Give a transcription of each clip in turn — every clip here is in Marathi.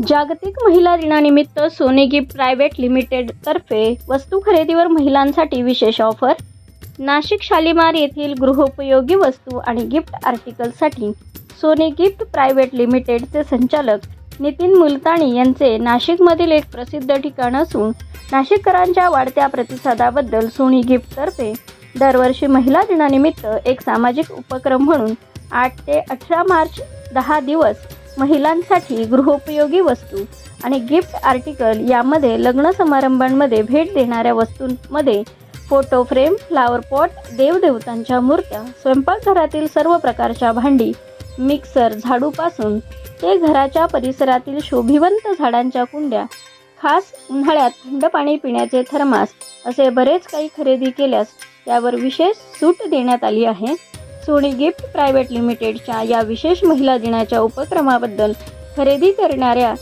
जागतिक महिला दिनानिमित्त सोने गिफ्ट प्रायव्हेट लिमिटेड तर्फे वस्तू खरेदीवर महिलांसाठी विशेष ऑफर. नाशिक शालिमार येथील गृहोपयोगी वस्तू आणि गिफ्ट आर्टिकलसाठी सोने गिफ्ट प्रायव्हेट लिमिटेडचे संचालक नितीन मुलताणी यांचे नाशिकमधील एक प्रसिद्ध ठिकाण असून नाशिककरांच्या वाढत्या प्रतिसादाबद्दल सोनी गिफ्टतर्फे दरवर्षी महिला दिनानिमित्त एक सामाजिक उपक्रम म्हणून आठ ते अठरा मार्च दहा दिवस महिलांसाठी गृहोपयोगी वस्तू आणि गिफ्ट आर्टिकल यामध्ये लग्न समारंभांमध्ये भेट देणाऱ्या वस्तूंमध्ये फोटो फ्रेम फ्लावर पॉट देवदेवतांच्या मूर्त्या स्वयंपाकघरातील सर्व प्रकारच्या भांडी मिक्सर झाडूपासून ते घराच्या परिसरातील शोभिवंत झाडांच्या कुंड्या खास उन्हाळ्यात थंड पाणी पिण्याचे थर्मास असे बरेच काही खरेदी केल्यास त्यावर विशेष सूट देण्यात आली आहे. सोनी गिफ्ट प्रायव्हेट लिमिटेडच्या या विशेष महिला दिनाच्या उपक्रमाबद्दल खरेदी करणाऱ्या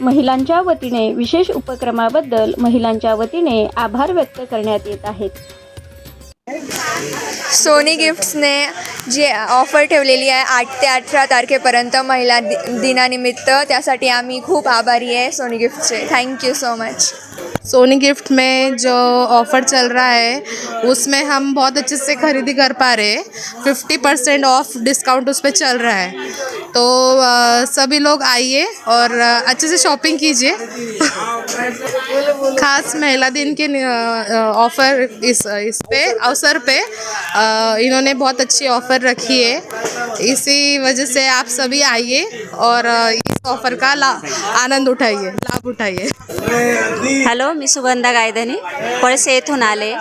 महिलांच्या वतीने विशेष उपक्रमाबद्दल महिलांच्या वतीने आभार व्यक्त करण्यात येत आहेत. सोनी गिफ्ट्सने जी ऑफर ठेवलेली आहे आठ ते अठरा तारखेपर्यंत महिला दि दिनानिमित्त त्यासाठी आम्ही खूप आभारी आहे Sony गिफ्टचे. Thank you so much. Sony gift में जो ऑफ़र चल रहा है उसमें हम बहुत अच्छे से खरीदी कर पा रहे हैं। फिफ्टी परसेंट ऑफ़ डिस्काउंट उस पर चल रहा है। तो आ, सभी लोग आइए और आ, अच्छे से शॉपिंग कीजिए। खास महिला दिन के ऑफ़र इस इस पे अवसर पे इन्होंने बहुत अच्छी ऑफ़र रखी है। इसी वजह से आप सभी आइए और इस ऑफ़र का ला आनंद उठाइए लाभ उठाइए। हॅलो मी सुगंधा गायधनी पळसे येथून आले.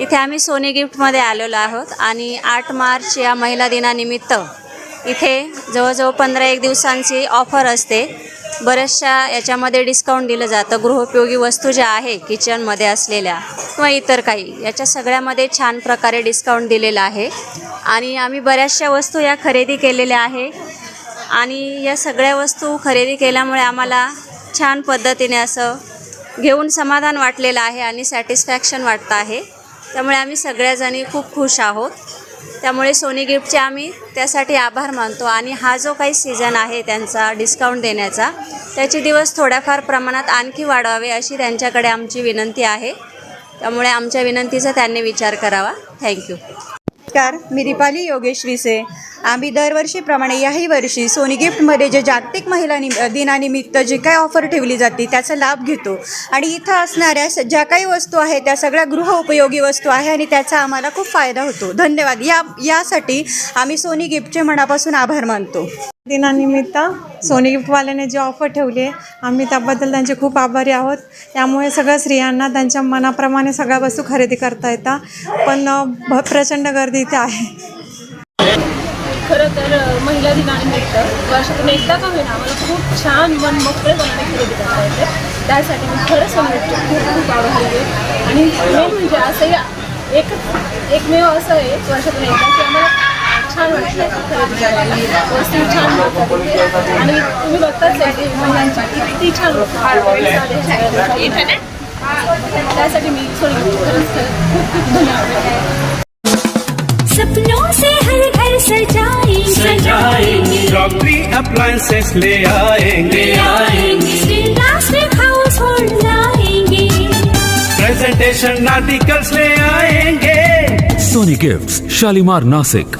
इथे आम्ही सोनी गिफ्टमध्ये आलेलो आहोत आणि आठ मार्च या महिला दिनानिमित्त इथे जवळजवळ पंधरा एक दिवसांची ऑफर असते. बऱ्याचशा याच्यामध्ये डिस्काउंट दिलं जातं. गृहोपयोगी वस्तू ज्या आहे किचनमध्ये असलेल्या किंवा इतर काही याच्या सगळ्यामध्ये छान प्रकारे डिस्काउंट दिलेलं आहे. आणि आम्ही बऱ्याचशा वस्तू या खरेदी केलेल्या आहे. आणि या सगळ्या वस्तू खरेदी केल्यामुळे आम्हाला छान पद्धतीने असं घेऊन समाधान वाटलेलं आहे आणि सॅटिस्फॅक्शन वाटतं आहे. त्यामुळे आम्ही सगळ्याजणी खूप खुश आहोत. त्यामुळे सोनी गिफ्टचे आम्ही त्यासाठी आभार मानतो. आणि हा जो काही सीझन आहे त्यांचा डिस्काउंट देण्याचा त्याचे दिवस थोड्याफार प्रमाणात आणखी वाढवावे अशी त्यांच्याकडे आमची विनंती आहे. त्यामुळे आमच्या विनंतीचा त्यांनी विचार करावा. थँक्यू नमस्कार मी दीपाली योगेश विसे आम्ही दरवर्षीप्रमाणे याही वर्षी सोनी गिफ्टमध्ये जे जागतिक महिला नि दिनानिमित्त जी काही ऑफर ठेवली जाते त्याचा लाभ घेतो. आणि इथं असणाऱ्या स- ज्या काही वस्तू आहेत त्या सगळ्या गृहउपयोगी वस्तू आहे आणि त्याचा आम्हाला खूप फायदा होतो. धन्यवाद. या यासाठी आम्ही सोनी गिफ्टचे मनापासून आभार मानतो. दिनानिमित्त सोनी गिफ्टवाल्याने जी ऑफर ठेवली आहे आम्ही त्याबद्दल त्यांचे खूप आभारी आहोत. त्यामुळे सगळ्या स्त्रियांना त्यांच्या मनाप्रमाणे सगळ्या वस्तू खरेदी करता येतात. पण भ प्रचंड गर्दी इथे आहे. खरं तर महिला दिनानिमित्त वर्षातून एकदा का होईना मला खूप छान मन मोकळेपणाने खरेदी करता येते. त्यासाठी मी खरंच समजते खूप खूप आभारी आहे. आणि मेन म्हणजे असंही एक एकमेव असं आहे वर्षातून एकदा की आम्हाला छान वाटतं खरेदी वस्तू छान आणि तुम्ही बघताच महिलांची किती छान. त्यासाठी मी खरंच खूप खूप धन्यवाद सपनों से हर घर सजाएँगे सजाएँगे क्रॉकरी अप्लायंसेस ले आएँगे। आएँगे। प्लास्टिक हाउस होल्ड लाएँगे। प्रेजेंटेशन आर्टिकल्स ले आएँगे। Sony gifts Shalimar Nashik